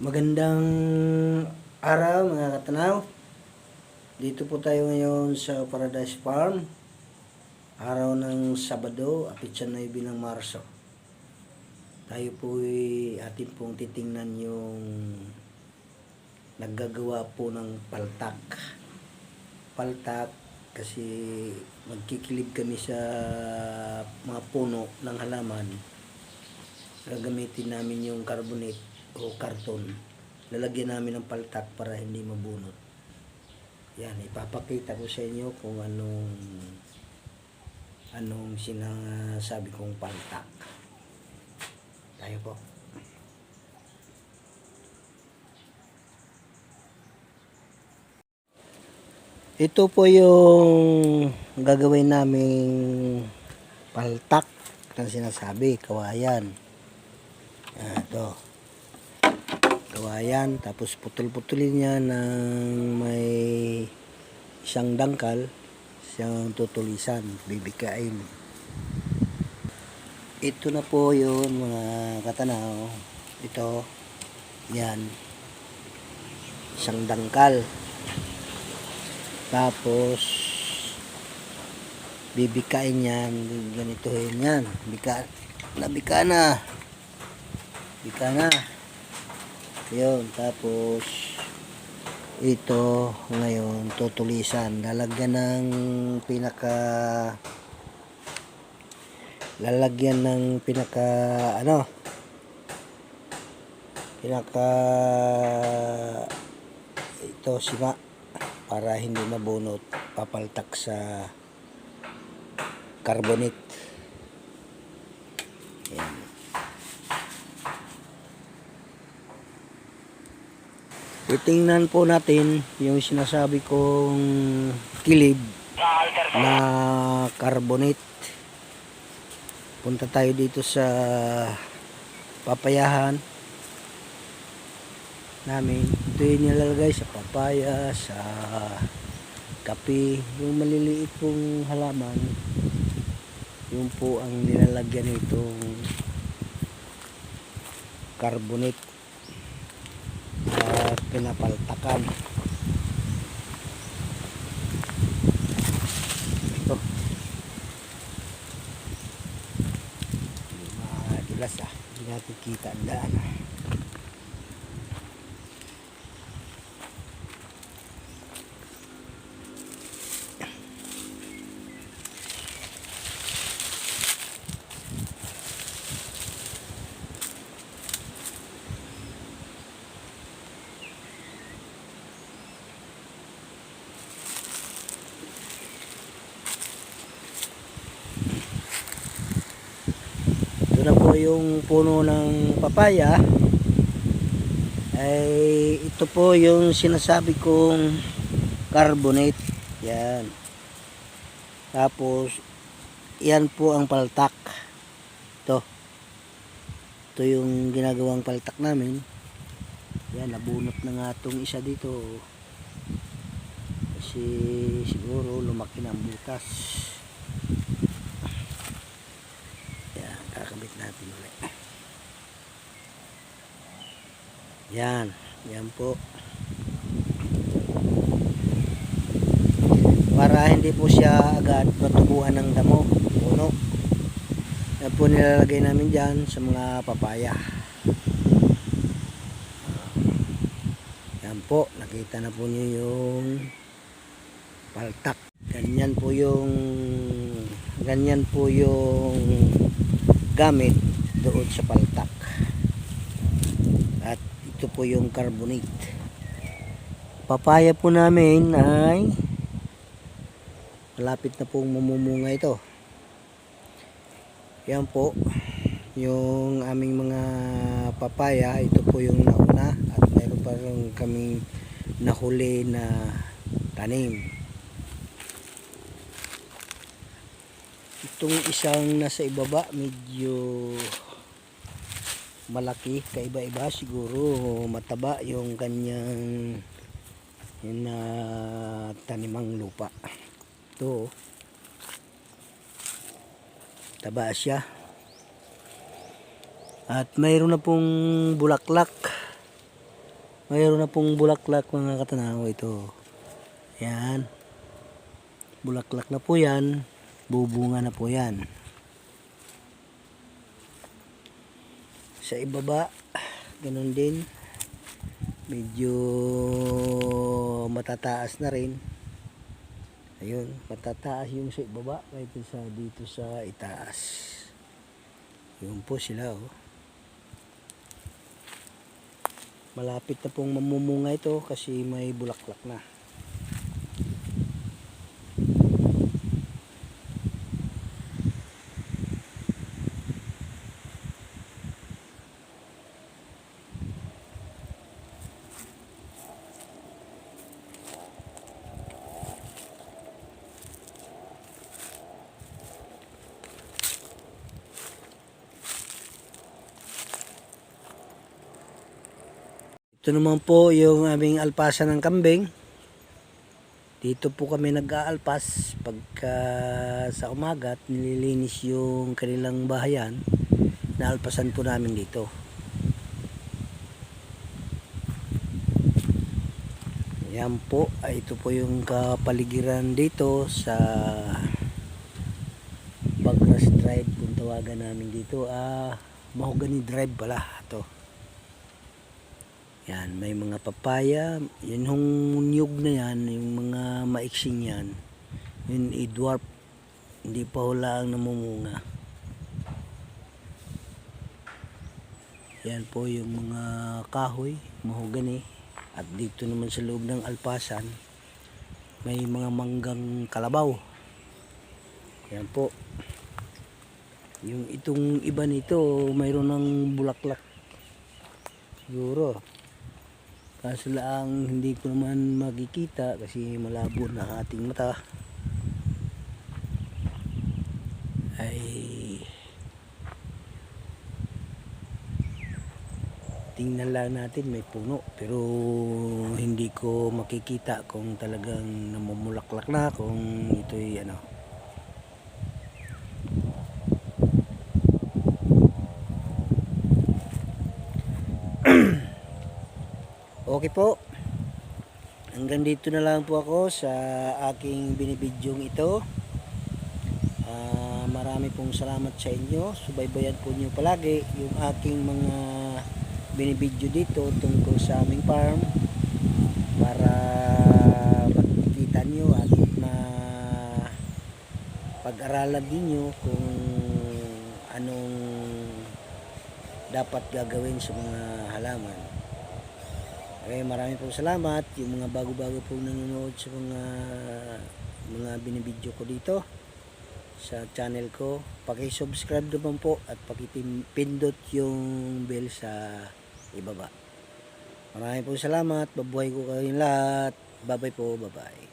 Magandang araw mga katanaw. Dito po tayo ngayon sa Paradise Farm. Araw ng Sabado, apitsa 9 ng Marso. Tayo po ay atin pong titingnan yung naggagawa po ng paltak. Paltak kasi magkikilib kami sa mga puno ng halaman gagamitin namin yung carbonate o karton. Lalagyan namin ng paltak para hindi mabunot. Yan, ipapakita ko sa inyo kung anong anong sinasabi kong paltak. Tayo po. Ito po yung gagawin naming paltak na sinasabi, kawayan. Ito. Kawayan, tapos putol-putulin niya ng may isang dangkal, siyang tutulisan, bibikain. Ito na po yun mga katanaw. Ito, yan. Isang dangkal. Tapos, bibikain yan, ganitohin yan. Bika, nabika na. Bika na. Yun, tapos ito ngayon tutulisan. Lalagyan ng pinaka lalagyan ng pinaka ano? Pinaka ito sima. Para hindi mabunot papaltak sa carbonate. Yan Titingnan po natin yung sinasabi kong kilib na carbonate. Punta tayo dito sa papayahan namin. Ito yung nilalagay sa papaya, sa kape, yung maliliit pong halaman. Yung po ang nilalagyan nitong carbonate at pinapaltakan. Ito. Madulas ah. Hindi natin kita ang daan ah. Na po yung puno ng papaya. Ay ito po yung sinasabi kong carbonate. Yan. Tapos yan po ang paltak. Ito. Ito yung ginagawang paltak namin. Yan, nabunot na nga itong isa dito. Kasi siguro lumaki ang butas. Yan, kakabit natin ulit. Yan, yan po. Para hindi po siya agad matubuhan ng damo, puno. Yan po nilalagay namin dyan sa mga papaya. Yan po, nakita na po niyo yung paltak. Ganyan po yung ganyan po yung gamit doon sa paltak. At ito po yung carbonate. Papaya po namin ay malapit na pong mamumunga ito. Yan po yung aming mga papaya. Ito po yung nauna at mayroon pa rin kaming nahuli na tanim. Itong isang nasa ibaba medyo malaki kaiba-iba siguro mataba yung kanyang na tanimang lupa ito oh. taba siya at mayroon na pong bulaklak Mayroon na pong bulaklak mga katanaw ito. Yan. Bulaklak na po yan. Bubunga na po yan. Sa ibaba, ganun din. Medyo matataas na rin. Ayun, matataas yung sa ibaba kahit sa dito sa itaas. Yun po sila oh. Malapit na pong mamumunga ito kasi may bulaklak na. Ito naman po yung aming alpasa ng kambing. Dito po kami nag-aalpas pagka sa umaga at nililinis yung kanilang bahayan. Naalpasan po namin dito. Yan po, ito po yung kapaligiran dito sa Bagras Drive kung tawagan namin dito. Ah, Mahogany Drive pala ito. Yan, may mga papaya. Yun yung niyog na yan, yung mga maiksing yan. Yun i-dwarf. Hindi pa hula ang namumunga. Yan po yung mga kahoy, mahogani. At dito naman sa loob ng alpasan, may mga manggang kalabaw. Yan po. Yung itong iba nito, mayroon ng bulaklak. Siguro. Kaso lang hindi ko naman makikita kasi malabo na ating mata. Ay tingnan lang natin may puno pero hindi ko makikita kung talagang namumulaklak na kung ito'y ano Okay po. Hanggang dito na lang po ako sa aking binibidyong ito. Ah, marami pong salamat sa inyo. Subaybayan po niyo palagi yung aking mga binibidyo dito tungkol sa aming farm para makikita niyo at ma pag-aralan ninyo kung anong dapat gagawin sa mga halaman. Okay, marami pong salamat yung mga bago-bago pong nanonood sa mga mga binibidyo ko dito sa channel ko. Paki-subscribe naman po at paki-pindot yung bell sa ibaba. Marami pong salamat. Babuhay ko kayong lahat. Bye-bye po. Bye-bye.